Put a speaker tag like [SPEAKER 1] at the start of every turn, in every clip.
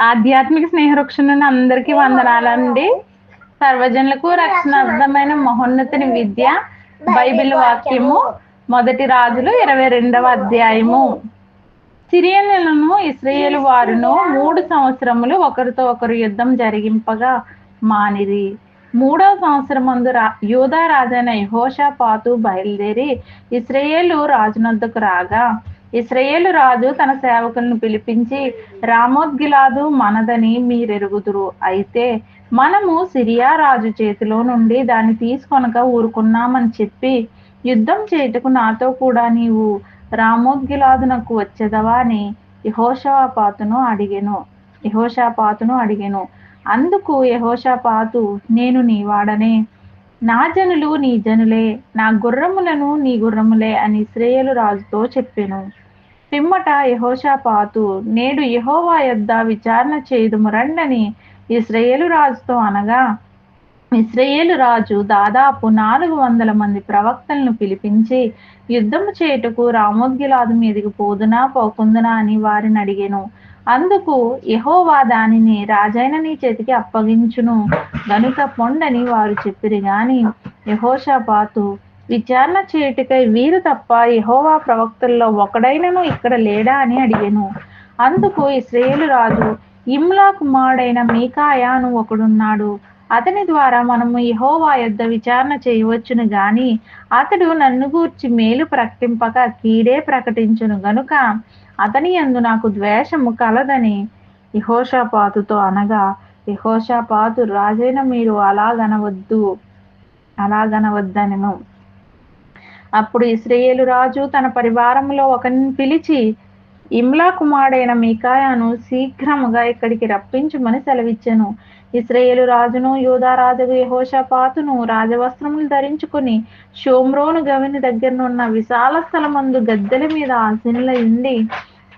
[SPEAKER 1] ఆధ్యాత్మిక స్నేహవృక్షం నుండి అందరికీ వందనాలండి. సర్వజనులకు రక్షణార్థమైన మహోన్నతిని విద్య బైబిల్ వాక్యము. మొదటి రాజులు ఇరవై రెండవ అధ్యాయము. సిరియన్లను ఇస్రాయేల్ వారును మూడు సంవత్సరములు ఒకరితో ఒకరు యుద్ధం జరిగింపగా మానిరి. మూడవ సంవత్సరం మందు రా యూదా రాజైన యహోషా పాతు బయలుదేరి ఇస్రాయేలు రాజునొద్దకు రాగా ఇస్రయేలు రాజు తన సేవకులను పిలిపించి రామోద్గిలాదు మనదని మీరెరుగుదురు. అయితే మనము సిరియా రాజు చేతిలో నుండి దాన్ని తీసుకొనక ఊరుకున్నామని చెప్పి యుద్ధం చేయుటకు నాతో కూడా నీవు రామోద్గిలాదునకు వచ్చేదవా? అని యహోషాపాతును అడిగెను. యహోషాపాతును అడిగెను. అందుకు యహోషాపాతు నేను నీ వాడనే. నా జనులు నీ జనులే. నా గుర్రములను నీ గుర్రములే అని ఇస్రాయేలు రాజుతో చెప్పాను. పిమ్మట యహోషాపాతు నేడు యహోవా యొద్ద విచారణ చేయుదుము రండని ఇస్రయేలు రాజుతో అనగా ఇస్రయేలు రాజు దాదాపు నాలుగు వందల మంది ప్రవక్తలను పిలిపించి యుద్ధము చేయుటకు రామోద్గిలాదు మీదకి పోదునా పోకుందునా అని వారిని అడిగాను. అందుకు యహోవా దానిని రాజైన నీ చేతికి అప్పగించును గనుక పొండని వారు చెప్పిరి గాని యహోషాపాతు విచారణ చేయుటకై వీరు తప్ప యహోవా ప్రవక్తల్లో ఒకడైనను ఇక్కడ లేడా అని అడిగాను. అందుకు ఇస్రాయేలు రాజు ఇమ్లా కుమారుడైన మీకాయాను ఒకడున్నాడు. అతని ద్వారా మనము యహోవా యొద్ద విచారణ చేయవచ్చును గాని అతడు నన్ను గూర్చి మేలు ప్రకటింపక కీడే ప్రకటించును గనుక అతని యందు నాకు ద్వేషము కలదని. యహోషాపాతుతో అనగా యహోషాపాతు రాజైన మీరు అలాగనవద్దు అలాగనవద్దనను అప్పుడు ఇస్రయేలు రాజు తన పరివారంలో ఒకరిని పిలిచి ఇమ్లా కుమారుడైన మీకాయాను శీఘ్రముగా ఇక్కడికి రప్పించుమని సెలవిచ్చెను. ఇస్రయేలు రాజును యూదారాజు యహోషపాతును రాజవస్త్రములు ధరించుకుని షోమ్రోను గవిని దగ్గరనున్న విశాల స్థలమందు గద్దెల మీద ఆసీనులై ఉండి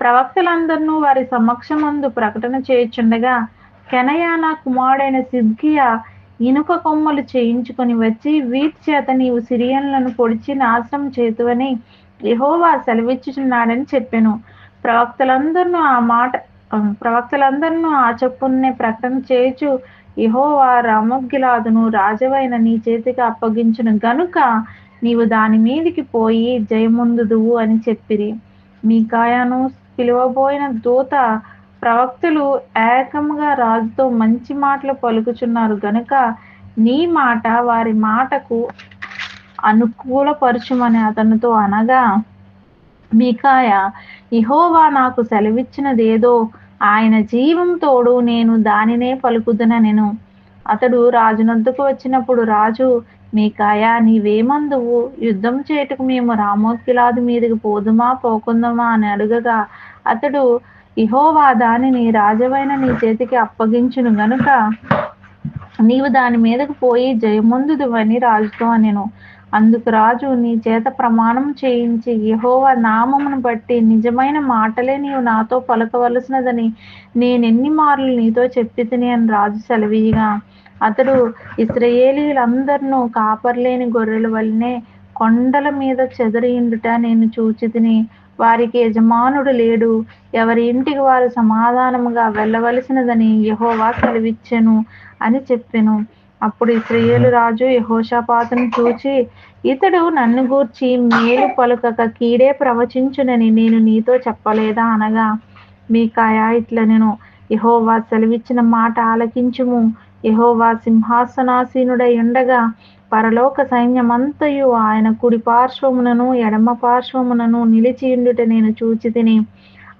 [SPEAKER 1] ప్రవక్తలందరినూ వారి సమక్షమందు ప్రకటన చేయుచుండగా కెనయానా కుమారుడైన సిద్కియా ఇనుప కొమ్మలు చేయించుకొని వచ్చి వీటి చేత నీవు సిరియన్లను పొడిచి నాశనం చేతువని యహోవా సెలవిచ్చుచున్నాడని చెప్పాను. ప్రవక్తలందరూ ఆ మాట ప్రవక్తలందరూ ఆ చొప్పునే ప్రకటన చేయుచు యహోవా రామగిలాదును రాజవైన నీ చేతికి అప్పగించును. గనుక నీవు దాని మీదికి పోయి జయముందుదువు అని చెప్పిరి. మీకాయను పిలువబోయిన దూత ప్రవక్తులు ఏకంగా రాజుతో మంచి మాటలు పలుకుచున్నారు గనుక నీ మాట వారి మాటకు అనుకూలపరచుమని అతనితో అనగా మీకాయ ఇహోవా నాకు సెలవిచ్చినదేదో ఆయన జీవం తోడు నేను దానినే పలుకుదుననెను అతడు రాజునొద్దకు వచ్చినప్పుడు రాజు మీకాయ నీవేమందువు యుద్ధం చేటుకు మేము రామోత్కిలాది మీదకి పోదుమా పోకుందామా అని అడుగగా అతడు ఇహోవా దానిని రాజవైన నీ చేతికి అప్పగించును గనుక నీవు దాని మీదకు పోయి జయముందుదువని రాజుతో అనెను. అందుకు రాజు నీ చేత ప్రమాణం చేయించి యహోవా నామమును బట్టి నిజమైన మాటలే నీవు నాతో పలకవలసినదని నేనెన్ని మార్లు నీతో చెప్పి తిని అని రాజు సెలవీయగా. అతడు ఇస్రయేలీలందరినూ కాపర్లేని గొర్రెల వల్లనే కొండల మీద చెదరియుండుట నేను చూచి తిని వారికి యజమానుడు లేడు. ఎవరి ఇంటికి వారు సమాధానముగా వెళ్ళవలసినదని యహోవా సెలవిచ్చెను అని చెప్పెను. అప్పుడు ఇస్రయేలు రాజు యహోషాపాతును చూచి ఇతడు నన్ను గూర్చి మేలు పలుకక కీడే ప్రవచించునని నేను నీతో చెప్పలేదా అనగా మీకాయ ఇట్ల నేను యహోవా సెలవిచ్చిన మాట ఆలకించుము. యహోవా సింహాసనాసీనుడై ఉండగా పరలోక సైన్యమంతయు ఆయన కుడి పార్శ్వమునను ఎడమ పార్శ్వమునను నిలిచియుండుట నేను చూచి తిని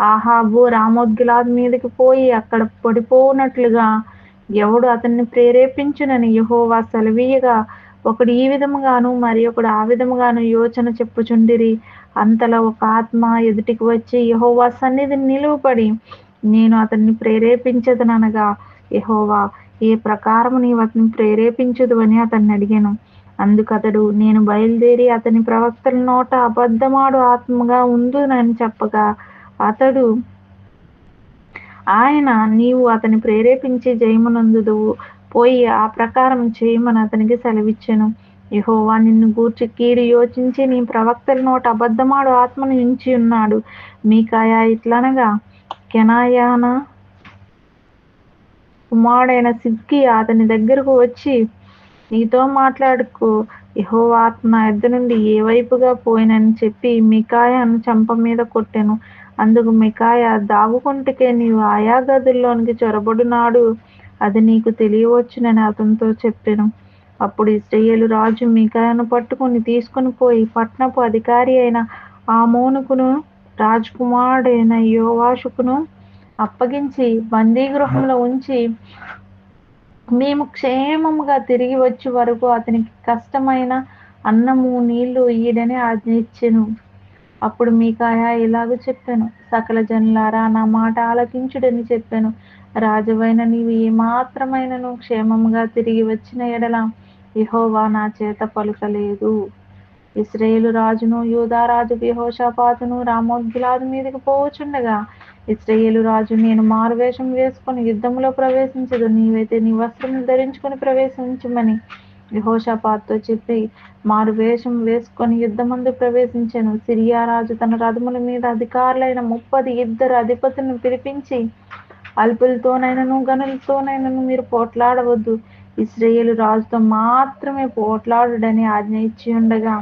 [SPEAKER 1] ఆహాబు రామోద్గిలాద్ మీదకి పోయి అక్కడ పడిపోనట్లుగా ఎవడు అతన్ని ప్రేరేపించునని యహోవా సెలవీయగా ఒకడు ఈ విధముగాను మరి ఒకడు ఆ విధముగాను యోచన చెప్పుచుండిరి. అంతలో ఒక ఆత్మ ఎదుటికి వచ్చి యహోవా సన్నిధిని నిలువపడి నేను అతన్ని ప్రేరేపించదనగా యహోవా ఏ ప్రకారము నీవు అతను ప్రేరేపించదు అని అతన్ని అడిగాను. అందుకు అతడు నేను బయలుదేరి అతని ప్రవక్తల నోట అబద్ధమాడు ఆత్మగా ఉందునని చెప్పగా అతడు ఆయన నీవు అతని ప్రేరేపించి జయమునందుదువు పోయి ఆ ప్రకారం చేయమని అతనికి సెలవిచ్చెను. యహోవా నిన్ను గూర్చి కీడు యోచించి నీ ప్రవక్తల నోట అబద్ధమాడు ఆత్మను ఉంచి ఉన్నాడు మీకాయా ఇట్లనగా కెనాయానా? కుమారుడైన సిద్కి అతని దగ్గరకు వచ్చి నీతో మాట్లాడుకో యెహోవా నా ఇద్దరు నుండి ఏ వైపుగా పోయినని చెప్పి మికాయను చంప మీద కొట్టెను. అందుకు మికాయ దాగుకుంటుకే నీవు ఆయా గదుల్లోనికి చొరబడునాడు. అది నీకు తెలియవచ్చునని అతనితో చెప్పాను. అప్పుడు ఇస్రయేలు రాజు మికాయను పట్టుకుని తీసుకుని పోయి పట్నపు అధికారి అయిన ఆమోనుకును రాజకుమారుడైన యోవాషుకును అప్పగించి బందీగృహంలో ఉంచి మేము క్షేమముగా తిరిగి వచ్చే వరకు అతనికి కష్టమైన అన్నము నీళ్ళు ఈడని ఆజ్ఞ ఇచ్చెను. అప్పుడు మీకాయ ఇలాగ చెప్పాను సకల జనులారా నా మాట ఆలకించుడని చెప్పాను. రాజువైన నీవు ఏమాత్రమైనను క్షేమముగా తిరిగి వచ్చిన ఎడల యెహోవా నా చేత పలుకలేదు. ఇస్రాయేలు రాజును యూదా రాజు యెహోషాపాతును రామోద్గిలాదు మీదకి పోవచుండగా ఇస్రయేలు రాజు నేను మారువేషం వేసుకొని యుద్ధంలో ప్రవేశించదు. నీవైతే నీ వస్త్రం ధరించుకొని ప్రవేశించమని యెహోషాపాత్తో చెప్పి మారు వేషం వేసుకొని యుద్ధమందు ప్రవేశించాను. సిరియా రాజు తన రథముల మీద అధికారులైన ముప్పది ఇద్దరు అధిపతులను పిలిపించి అల్పులతోనైనను గనులతోనైనను మీరు పోట్లాడవద్దు. ఇస్రయేలు రాజుతో మాత్రమే పోట్లాడుడని ఆజ్ఞ ఇచ్చి ఉండగా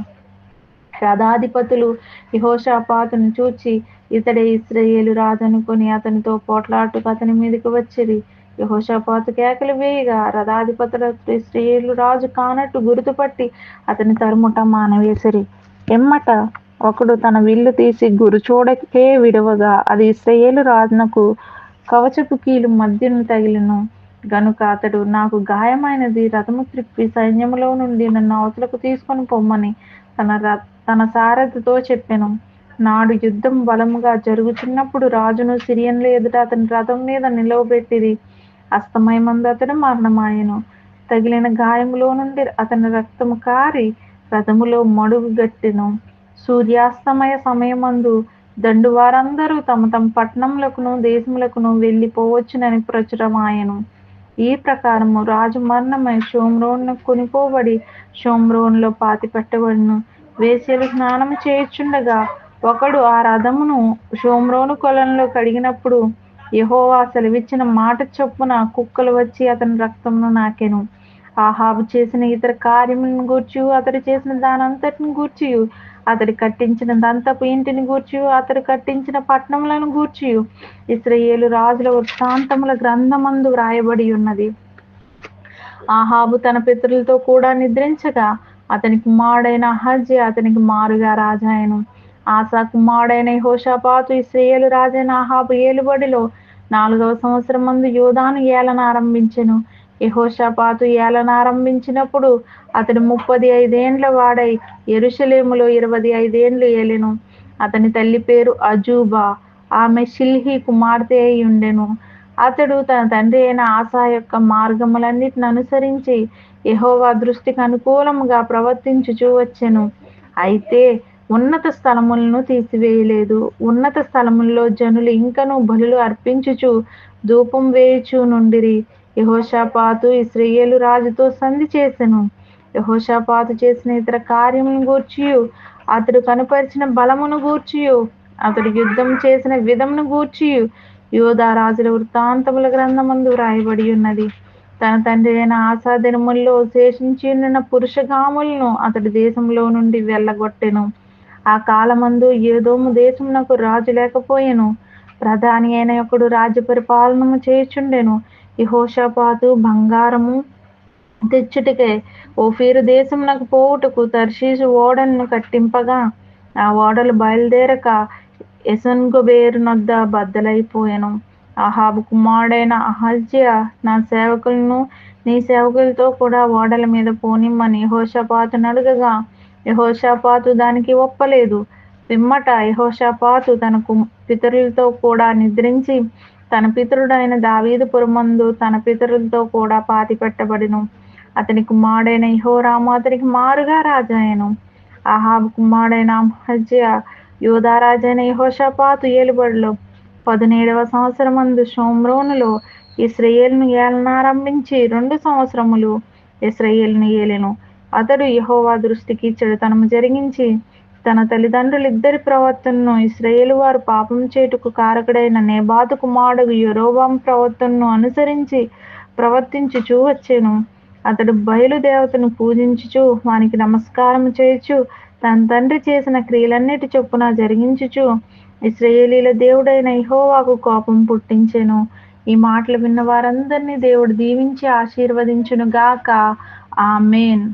[SPEAKER 1] రథాధిపతులు యహోషాపాతును చూచి ఇతడే ఇస్రయేలు రాజనుకొని అతనితో పోట్లాటుకు అతని మీదకి వచ్చిరి. యహోషాపాతు కేకలు వేయగా రథాధిపతుల ఇస్రయేలు రాజు కానట్టు గుర్తుపట్టి అతని తరుముట మానవేసిరి. ఎమ్మట ఒకడు తన విల్లు తీసి గురు చూడకే విడవగా అది ఇస్రయేలు రాజునకు కవచపు కీలు మధ్యను తగిలిను. గనుక అతడు నాకు గాయమైనది రథము త్రిప్పి సైన్యములో నుండి నన్ను అవతలకు తీసుకొని పొమ్మని తన ర తన సారథితో చెప్పెను. నాడు యుద్ధం బలముగా జరుగుచున్నప్పుడు రాజును సిరియన్ల ఎదుట అతని రథం మీద నిలవబెట్టిరి. అస్తమయమందు అతడు మరణమాయను. తగిలిన గాయములో నుండి అతని రక్తము కారి రథములో మడుగు గట్టెను. సూర్యాస్తమయ సమయమందు దండు వారందరూ తమ తమ పట్టణములకును దేశములకును వెళ్ళిపోవచ్చునని ప్రచురమాయను. ఈ ప్రకారము రాజు మరణమై షోమ్రోన్ కొనిపోబడి షోమ్రోన్లో పాతి పెట్టబడిను వేసేలు స్నానం చేయుచుండగా ఒకడు ఆ రథమును షోమ్రోను కొలంలో కడిగినప్పుడు యహోవా సెలవిచ్చిన మాట చొప్పున కుక్కలు వచ్చి అతని రక్తమును నాకెను. ఆహాబు చేసిన ఇతర కార్యములను గూర్చి అతడు చేసిన దానంతటిని గూర్చి అతడు కట్టించిన దంతపు ఇంటిని గూర్చి అతడు కట్టించిన పట్టణములను గూర్చి ఇస్రయేలు రాజుల వృత్తాంతముల గ్రంథమందు వ్రాయబడి ఉన్నది. ఆహాబు తన పితరులతో కూడా నిద్రించగా అతని కుమారుడైన అహజ్య అతనికి మారుగా రాజాయను ఆసా కుమారుడైన హోషాపాతు ఇస్రేయలు రాజైన అహాబు ఏలుబడిలో నాలుగవ సంవత్సరం మందు యోధాను ఏలన ఆరంభించెను. యహోషాపాతు ఏలన ఆరంభించినప్పుడు అతడు ముప్పది ఐదేండ్ల వాడై ఎరుషలేములో ఇరవై ఐదేండ్లు ఏలెను. అతని తల్లి పేరు అజూబా. ఆమె షిల్హి కుమార్తె అయి ఉండెను. అతడు తన తండ్రి అయిన ఆశా యొక్క మార్గములన్నిటిని అనుసరించి యహోవా దృష్టికి అనుకూలముగా ప్రవర్తించుచూ వచ్చెను. అయితే ఉన్నత స్థలములను తీసివేయలేదు. ఉన్నత స్థలముల్లో జనులు ఇంకను బలులు అర్పించుచు ధూపం వేయుచు నుండిరి. యహోషాపాతు ఇస్రయేలు రాజుతో సంధి చేసెను. యహోషాపాతు చేసిన ఇతర కార్యములను గూర్చియు. అతడు కనుపరిచిన బలమును గూర్చియు. అతడు యుద్ధం చేసిన విధమును గూర్చియు. యోధారాజుల వృత్తాంతముల గ్రంథమందు వ్రాయబడి ఉన్నది. తన తండ్రి అయిన ఆశాదినముల్లో శేషించి ఉన్న పురుషగాములను అతడి దేశంలో నుండి వెళ్ళగొట్టెను. ఆ కాలమందు ఏదోము దేశమునకు రాజు లేకపోయెను. ప్రధాని అయిన ఒకడు రాజ్య పరిపాలనము చేయుచుండెను. యహోషపాతు బంగారము తెచ్చుటకే ఓఫీరు దేశమునకు పోవుటకు తర్షీసు ఓడలను కట్టింపగా ఆ ఓడలు బయలుదేరక ఎసన్గొబేరు నొద్ద బద్దలైపోయాను. అహాబు కుమారుడైన అహజ్య నా సేవకులను నీ సేవకులతో కూడా ఓడల మీద పోనిమ్మని యహోషపాతును అడగగా యహోషాపాతు దానికి ఒప్పలేదు. పిమ్మట యహోషపాతు తన కు- పితరులతో కూడా నిద్రించి తన పితరుడైన దావీదు పురమందు తన పితరులతో కూడా పాతి పెట్టబడిను అతని కుమారుడైన యహోరాము అతనికి మారుగా రాజాయను. అహాబు కుమారుడైన అహజ్య యోధారాజైన యహోషపాతు ఏలుబడిలో. పదిహేడవ సంవత్సరమందు షోమ్రోనులో ఇస్రయేల్ను ఏలనారంభించి రెండు సంవత్సరములు ఇస్రయేల్ను ఏలెను. అతడు యహోవా దృష్టికి చెడుతనము జరిగించి తన తల్లిదండ్రులిద్దరి ప్రవర్తనను ఇస్రాయేలు వారు పాపం చేటుకు కారకుడైన నేబాతు కుమారుడు యెరోబాము ప్రవర్తనను అనుసరించి ప్రవర్తించుచూ వచ్చాను. అతడు బయలుదేవతను పూజించుచు వానికి నమస్కారం చేయొచ్చు తన తండ్రి చేసిన క్రియలన్నిటి చొప్పున జరిగించుచు ఇస్రయేలీల దేవుడైన ఇహోవాకు కోపం పుట్టించెను. ఈ మాటలు విన్న వారందరినీ దేవుడు దీవించి ఆశీర్వదించును గాక ఆమెన్.